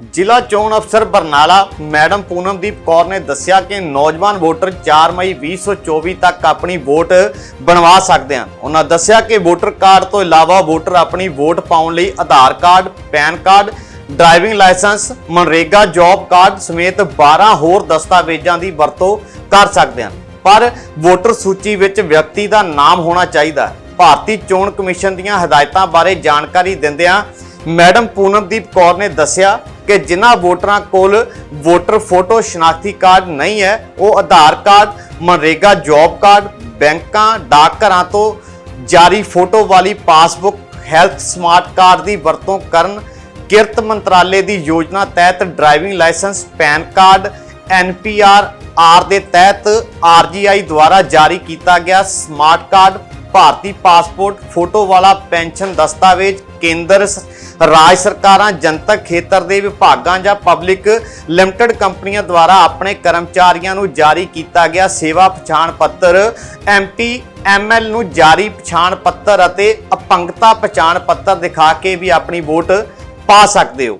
ਜ਼ਿਲ੍ਹਾ ਚੋਣ ਅਫਸਰ ਬਰਨਾਲਾ ਮੈਡਮ ਪੂਨਮਦੀਪ ਕੌਰ ਨੇ ਦੱਸਿਆ ਕਿ ਨੌਜਵਾਨ ਵੋਟਰ 4 ਮਈ 2024 ਤੱਕ ਆਪਣੀ ਵੋਟ ਬਣਵਾ ਸਕਦੇ ਹਨ। ਉਹਨਾਂ ਦੱਸਿਆ ਕਿ ਵੋਟਰ ਕਾਰਡ ਤੋਂ ਇਲਾਵਾ ਵੋਟਰ ਆਪਣੀ ਵੋਟ ਪਾਉਣ ਲਈ Aadhaar card, pan card, driving licence, MNREGA job card ਸਮੇਤ 12 ਹੋਰ ਦਸਤਾਵੇਜ਼ਾਂ ਦੀ ਵਰਤੋਂ ਕਰ ਸਕਦੇ ਹਨ। ਪਰ ਵੋਟਰ ਸੂਚੀ ਵਿੱਚ ਵਿਅਕਤੀ ਦਾ ਨਾਮ ਹੋਣਾ ਚਾਹੀਦਾ ਹੈ। ਭਾਰਤੀ ਚੋਣ ਕਮਿਸ਼ਨ ਦੀਆਂ ਹਦਾਇਤਾਂ ਬਾਰੇ ਜਾਣਕਾਰੀ ਦਿੰਦਿਆਂ ਮੈਡਮ ਪੂਨਮਦੀਪ ਕੌਰ ਨੇ ਦੱਸਿਆ ਕਿ ਜਿਨ੍ਹਾਂ ਵੋਟਰਾਂ ਕੋਲ ਵੋਟਰ ਫੋਟੋ ਸ਼ਨਾਖਤੀ ਕਾਰਡ ਨਹੀਂ ਹੈ, ਉਹ Aadhaar card, MNREGA job card, ਬੈਂਕਾਂ, ਡਾਕਘਰਾਂ ਤੋਂ ਜਾਰੀ ਫੋਟੋ ਵਾਲੀ ਪਾਸਬੁੱਕ, ਹੈਲਥ ਸਮਾਰਟ ਕਾਰਡ ਦੀ ਵਰਤੋਂ ਕਰਨ, ਕਿਰਤ ਮੰਤਰਾਲੇ ਦੀ ਯੋਜਨਾ ਤਹਿਤ driving licence, pan card NPR R ਦੇ ਤਹਿਤ ਆਰਜੀਆਈ ਦੁਆਰਾ ਜਾਰੀ ਕੀਤਾ ਗਿਆ ਸਮਾਰਟ ਕਾਰਡ ਭਾਰਤੀ ਪਾਸਪੋਰਟ, ਫੋਟੋ ਵਾਲਾ, ਪੈਨਸ਼ਨ ਦਸਤਾਵੇਜ਼, ਕੇਂਦਰ ਰਾਜ ਸਰਕਾਰਾਂ, ਜਨਤਕ ਖੇਤਰ ਦੇ ਵਿਭਾਗਾਂ ਜਾਂ ਪਬਲਿਕ ਲਿਮਟਿਡ ਕੰਪਨੀਆਂ ਦੁਆਰਾ ਆਪਣੇ ਕਰਮਚਾਰੀਆਂ ਨੂੰ ਜਾਰੀ ਕੀਤਾ ਗਿਆ ਸੇਵਾ ਪਛਾਣ ਪੱਤਰ। ਐਮਪੀ ਐਮਐਲ ਨੂੰ ਜਾਰੀ ਪਛਾਣ ਪੱਤਰ ਅਤੇ ਅਪੰਗਤਾ ਪਛਾਣ ਪੱਤਰ ਦਿਖਾ ਕੇ ਵੀ ਆਪਣੀ ਵੋਟ ਪਾ ਸਕਦੇ ਹੋ।